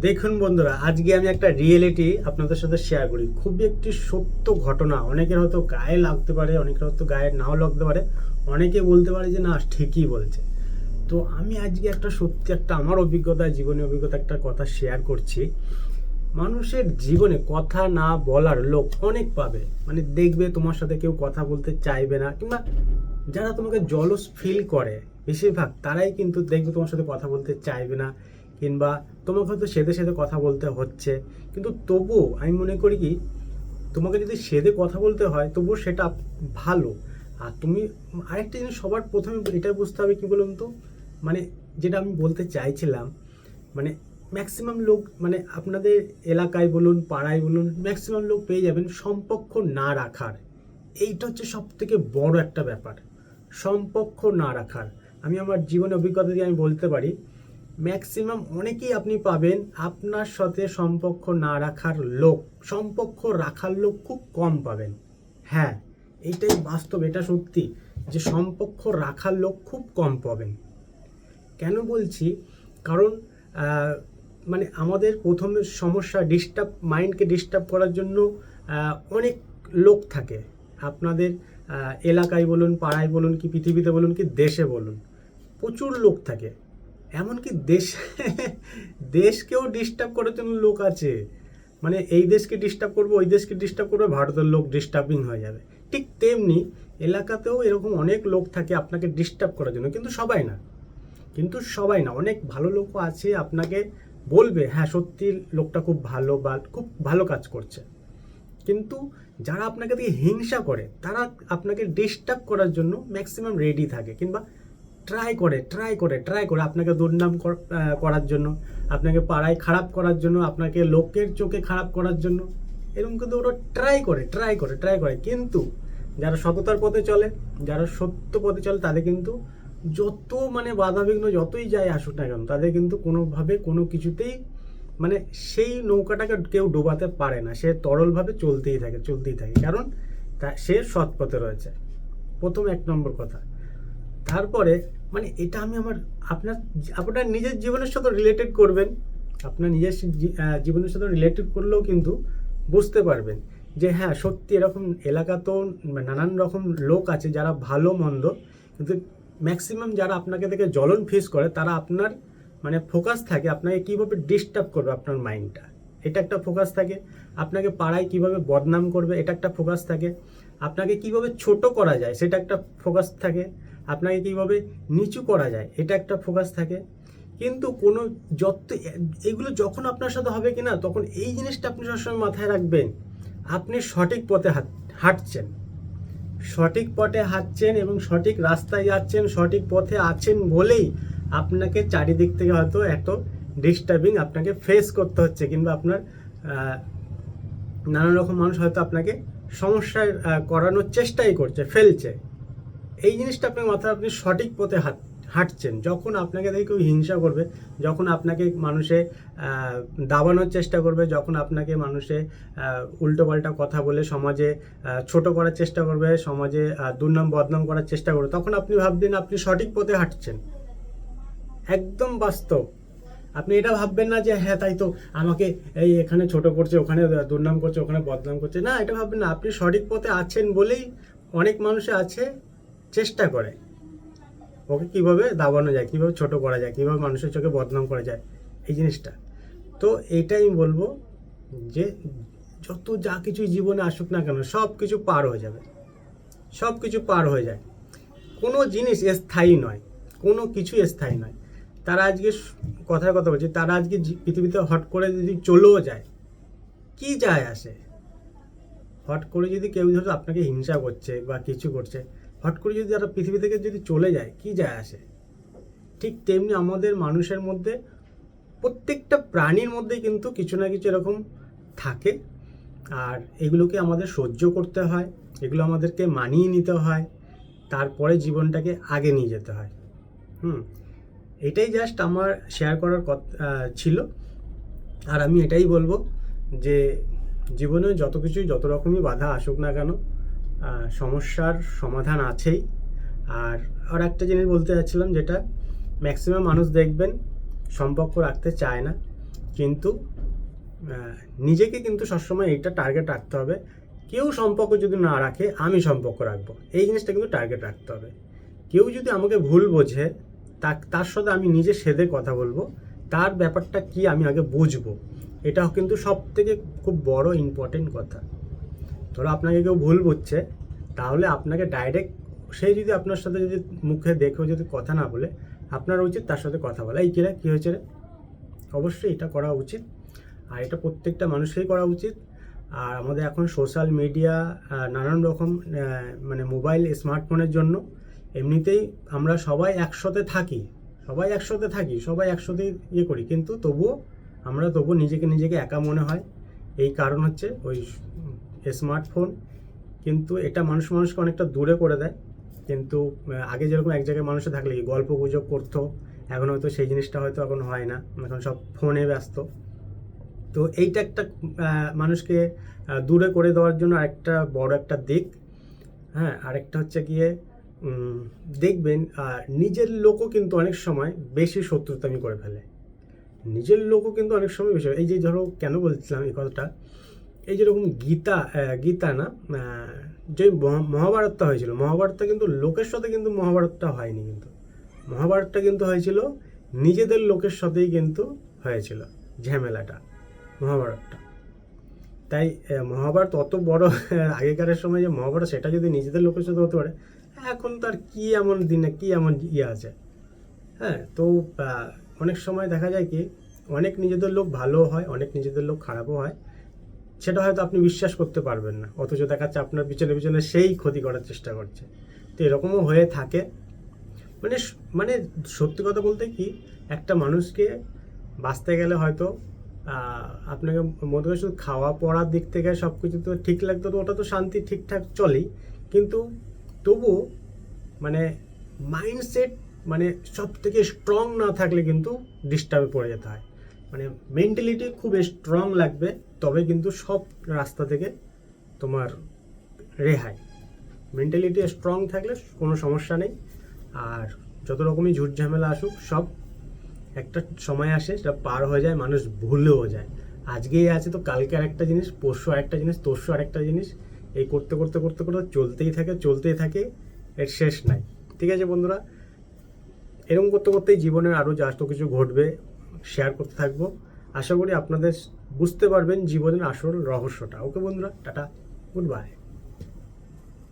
দেখুন বন্ধুরা, আজকে আমি একটা রিয়েলিটি আপনাদের সাথে শেয়ার করি। খুবই একটি সত্য ঘটনা। অনেকের হয়তো গায়ে লাগতে পারে অনেকের হয়তো গায়ে নাও লাগতে পারে। অনেকে বলতে পারে যে, না, ঠিকই বলছে। তো আমি আজকে একটা সত্যি, একটা আমার অভিজ্ঞতা জীবনের অভিজ্ঞতা একটা কথা শেয়ার করছি। মানুষের জীবনে কথা না বলার লোক অনেক পাবে। মানে দেখবে তোমার সাথে কেউ কথা বলতে চাইবে না, কিংবা যারা তোমাকে জলস ফিল করে, বেশিরভাগ তারাই কিন্তু দেখবে তোমার সাথে কথা বলতে চাইবে না। কিংবা তোমাকে হয়তো সেদে সেদে কথা বলতে হচ্ছে। কিন্তু তবুও আমি মনে করি কি, তোমাকে যদি সেদে কথা বলতে হয়, তবুও সেটা ভালো। আর তুমি আরেকটা জিনিস সবার প্রথমে এটা বুঝতে হবে কী বলুন তো? মানে যেটা আমি বলতে চাইছিলাম মানে ম্যাক্সিমাম লোক মানে আপনাদের এলাকায় বলুন, পাড়ায় বলুন ম্যাক্সিমাম লোক পেয়ে যাবেন সম্পর্ক না রাখার। এইটা হচ্ছে সব থেকে বড় একটা ব্যাপার। সম্পর্ক না রাখার। আমি আমার জীবনে অভিজ্ঞতা দিয়ে আমি বলতে পারি ম্যাক্সিমাম অনেকেই আপনি পাবেন আপনার সাথে সম্পর্ক না রাখার লোক। সম্পর্ক রাখার লোক খুব কম পাবেন। হ্যাঁ এটাই বাস্তব, এটা সত্যি যে সম্পর্ক রাখার লোক খুব কম পাবেন। কেন বলছি? কারণ মানে আমাদের প্রথমে সমস্যা ডিস্টার্ব মাইন্ডকে ডিস্টার্ব করার জন্য অনেক লোক থাকে। আপনাদের এলাকায় বলুন, পাড়ায় বলুন কি, পৃথিবীতে বলুন কি, দেশে বলুন, প্রচুর লোক থাকে। এমনকি দেশ, দেশকেও ডিস্টার্ব করার জন্য লোক আছে। মানে এই দেশকে ডিস্টার্ব করব, ওই দেশকে ডিস্টার্ব করবে, ভারতের লোক ডিস্টার্বিং হয়ে যাবে। ঠিক তেমনি এলাকাতেও এরকম অনেক লোক থাকে আপনাকে ডিস্টার্ব করার জন্য, কিন্তু সবাই না। কিন্তু সবাই না, অনেক ভালো লোকও আছে আপনাকে বলবে হ্যাঁ সত্যি লোকটা খুব ভালো বা খুব ভালো কাজ করছে। কিন্তু যারা আপনাকে দিয়ে হিংসা করে, তারা আপনাকে ডিস্টার্ব করার জন্য ম্যাক্সিমাম রেডি থাকে, কিংবা ট্রাই করে ট্রাই করে ট্রাই করে আপনাকে দুর্নাম কর- করার জন্য, আপনাকে পাড়ায় খারাপ করার জন্য, আপনাকে লোকের চোখে খারাপ করার জন্য, এরকম কিন্তু ওরা ট্রাই করে ট্রাই করে ট্রাই করে। কিন্তু যারা সততার পথে চলে, যারা সত্য পথে চলে, তাদের কিন্তু যত মানে বাধাবিঘ্ন যতই যায় আসুক না কেন, তাদের কিন্তু কোনোভাবে কোনো কিছুতেই মানে সেই নৌকাটাকে কেউ ডোবাতে পারে না। সে তরলভাবে চলতেই থাকে চলতেই থাকে। কারণ তা সে সৎ পথে রয়েছে। প্রথম এক নম্বর কথা। তারপরে মানে এটা আমি আমার আপনার আপনার নিজের জীবনের সাথে রিলেটেড করবেন। আপনার নিজের জীবনের সাথে রিলেটেড করলেও কিন্তু বুঝতে পারবেন যে হ্যাঁ সত্যি এরকম এলাকাতেও নানান রকম লোক আছে যারা ভালো, মন্দ। কিন্তু ম্যাক্সিমাম যারা আপনাকে দেখে জ্বলন ফেস করে, তারা আপনার মানে ফোকাস থাকে, আপনাকে কীভাবে ডিস্টার্ব করবে আপনার মাইন্ডটা এটা একটা ফোকাস থাকে। আপনাকে পাড়ায় কীভাবে বদনাম করবে, এটা একটা ফোকাস থাকে। আপনাকে কীভাবে ছোট করা যায়, সেটা একটা ফোকাস থাকে। আপনাকে কীভাবে নিচু করা যায়, এটা একটা ফোকাস থাকে। কিন্তু কোনো যত, এগুলো যখন আপনার সাথে হবে কি না তখন এই জিনিসটা আপনি সবসময় মাথায় রাখবেন, আপনি সঠিক পথে হাঁটছেন। সঠিক পথে হাঁটছেন এবং সঠিক রাস্তায় যাচ্ছেন, সঠিক পথে আছেন বলেই আপনাকে চারিদিক থেকে হয়তো এত ডিস্টার্বিং আপনাকে ফেস করতে হচ্ছে কিংবা আপনার নানা রকম মানুষ হয়তো আপনাকে সমস্যায় করানোর চেষ্টাই করছে, ফেলছে। এই জিনিসটা আপনার মাথায় আপনি সঠিক পথে হাঁট, হাঁটছেন। যখন আপনাকে দেখে কেউ হিংসা করবে, যখন আপনাকে মানুষে দাবানোর চেষ্টা করবে, যখন আপনাকে মানুষে উল্টোপাল্টা কথা বলে সমাজে ছোট করার চেষ্টা করবে, সমাজে দুর্নাম, বদনাম করার চেষ্টা করবে, তখন আপনি ভাববেন আপনি সঠিক পথে হাঁটছেন। একদম বাস্তব। আপনি এটা ভাববেন না যে হ্যাঁ তাই তো আমাকে এই এখানে ছোট করছে, ওখানে দুর্নাম করছে, ওখানে বদনাম করছে। না, এটা ভাববেন না। আপনি সঠিক পথে আছেন বলেই অনেক মানুষে আছে। চেষ্টা করে। ওকে কীভাবে দাবানো যায়, কীভাবে ছোট করা যায়, কীভাবে মানুষের চোখে বদনাম করা যায়, এই জিনিসটা। তো এটাই আমি বলব যে, যত যা কিছু জীবনে আসুক না কেন, সব কিছু পার হয়ে যাবে। সব কিছু পার হয়ে যায়। কোনো জিনিস স্থায়ী নয়, কোনো কিছু স্থায়ী নয়। তারা আজকে কথার কথা বলছি, তারা আজকে পৃথিবীতে হট করে যদি চলেও যায়, কি যায় আসে? হট করে যদি কেউ ধরো আপনাকে হিংসা করছে বা কিছু করছে হট করে যদি তারা পৃথিবী থেকে যদি চলে যায়, কি যায় আসে? ঠিক তেমনি আমাদের মানুষের মধ্যে, প্রত্যেকটা প্রাণীর মধ্যে কিন্তু কিছু না কিছু এরকম থাকে। আর এগুলোকে আমাদের সহ্য করতে হয়, এগুলো আমাদেরকে মানিয়ে নিতে হয়, তারপরে জীবনটাকে আগে নিয়ে যেতে হয়। হুম, এটাই জাস্ট আমার শেয়ার করার কথা ছিল। আর আমি এটাই বলব যে জীবনে যত কিছুই যত রকমই বাধা আসুক না কেন সমস্যার সমাধান আছেই। আর আর একটা জিনিস বলতে চাচ্ছিলাম যেটা ম্যাক্সিমাম মানুষ দেখবেন সম্পর্ক রাখতে চায় না, কিন্তু নিজেকে কিন্তু সবসময় এইটা টার্গেট রাখতে হবে। কেউ সম্পর্ক যদি না রাখে, আমি সম্পর্ক রাখব। এই জিনিসটা কিন্তু টার্গেট রাখতে হবে। কেউ যদি আমাকে ভুল বোঝে তা তার সাথে আমি নিজে সেদে কথা বলব, তার ব্যাপারটা কি আমি আগে বুঝব, এটাও কিন্তু সব থেকে খুব বড় ইম্পর্টেন্ট কথা। ধরো আপনাকে কেউ ভুল বুঝছে, তাহলে আপনাকে ডাইরেক্ট সেই যদি আপনার সাথে যদি মুখে দেখেও যদি কথা না বলে, আপনার উচিত তার সাথে কথা বলা। এই কিরা, কী হয়েছে রে? অবশ্যই এটা করা উচিত। আর এটা প্রত্যেকটা মানুষেরই করা উচিত। আর আমাদের এখন সোশ্যাল মিডিয়া নানান রকম মানে মোবাইল স্মার্টফোনের জন্য এমনিতেই আমরা সবাই একসাথে থাকি। সবাই একসাথে থাকি, সবাই একসাথে ইয়ে করি। কিন্তু তবুও আমরা তবুও নিজেকে নিজেকে একা মনে হয়। এই কারণ হচ্ছে ওই স্মার্টফোন কিন্তু এটা মানুষ মানুষকে অনেকটা দূরে করে দেয়। কিন্তু আগে যেরকম এক জায়গায় মানুষে থাকলে গল্প গুজব করতো, এখন হয়তো সেই জিনিসটা হয়তো এখন হয় না। এখন সব ফোনে ব্যস্ত। তো এইটা একটা মানুষকে দূরে করে দেওয়ার জন্য আরেকটা বড় একটা দিক। হ্যাঁ আরেকটা হচ্ছে গিয়ে দেখবেন নিজের লোকও কিন্তু অনেক সময় বেশি শত্রুতামি করে ফেলে। নিজের লোকও কিন্তু অনেক সময় বেশি, এই যে ধরো কেন বলছিলাম এই কথাটা? এই যেরকম গীতা গীতা না যে মহা- মহাভারতটা হয়েছিল, মহাভারতটা কিন্তু লোকের সাথে কিন্তু মহাভারতটা হয়নি কিন্তু। মহাভারতটা কিন্তু হয়েছিল, নিজেদের লোকের সাথেই কিন্তু হয়েছিল ঝামেলাটা, মহাভারতটা। তাই মহাভারত অত বড় আগেকারের সময় যে মহাভারত, সেটা যদি নিজেদের লোকের সাথে হতে পারে, এখন তার কি এমন দিনে, কি এমন ইয়ে আছে? হ্যাঁ তো অনেক সময় দেখা যায় কি, অনেক নিজেদের লোক ভালো হয়, অনেক নিজেদের লোক খারাপও হয় সেটা হয়তো আপনি বিশ্বাস করতে পারবেন না। অথচ দেখাচ্ছে আপনার পিছনে পিছনে সেই ক্ষতি করার চেষ্টা করছে। তো এরকমও হয়ে থাকে। মানে মানে সত্যি কথা বলতে কি, একটা মানুষকে বাঁচতে গেলে হয়তো আপনাকে হয় শুধু খাওয়া পড়ার দিক থেকে সব কিছু তো ঠিক লাগতো, তো ওটা তো শান্তি ঠিকঠাক চলেই। কিন্তু তবুও মানে মাইন্ডসেট মানে সব থেকে স্ট্রং না থাকলে কিন্তু ডিস্টার্বে পড়ে যেতে হয়। মানে মেন্টালিটি খুব স্ট্রং লাগবে, তবে কিন্তু সব রাস্তা থেকে তোমার রেহাই। মেন্টালিটি স্ট্রং থাকলে কোনো সমস্যা নেই, আর যত রকমই ঝুট ঝামেলা আসুক, সব একটা সময় আসে সেটা পার হয়ে যায়, মানুষ ভুলেও যায়। আজকেই আছে তো, কালকে আরেকটা জিনিস, পরশু আরেকটা জিনিস, তরশু আরেকটা জিনিস, এই করতে করতে করতে করতে চলতেই থাকে চলতেই থাকে, এর শেষ নাই। ঠিক আছে বন্ধুরা, এরকম করতে, করতেই জীবনের আরও যা কিছু ঘটবে শেয়ার করতে থাকব। আশা করি আপনাদের বুঝতে পারবেন জীবনের আসল রহস্যটা। ওকে বন্ধুরা, টাটা গুড বাই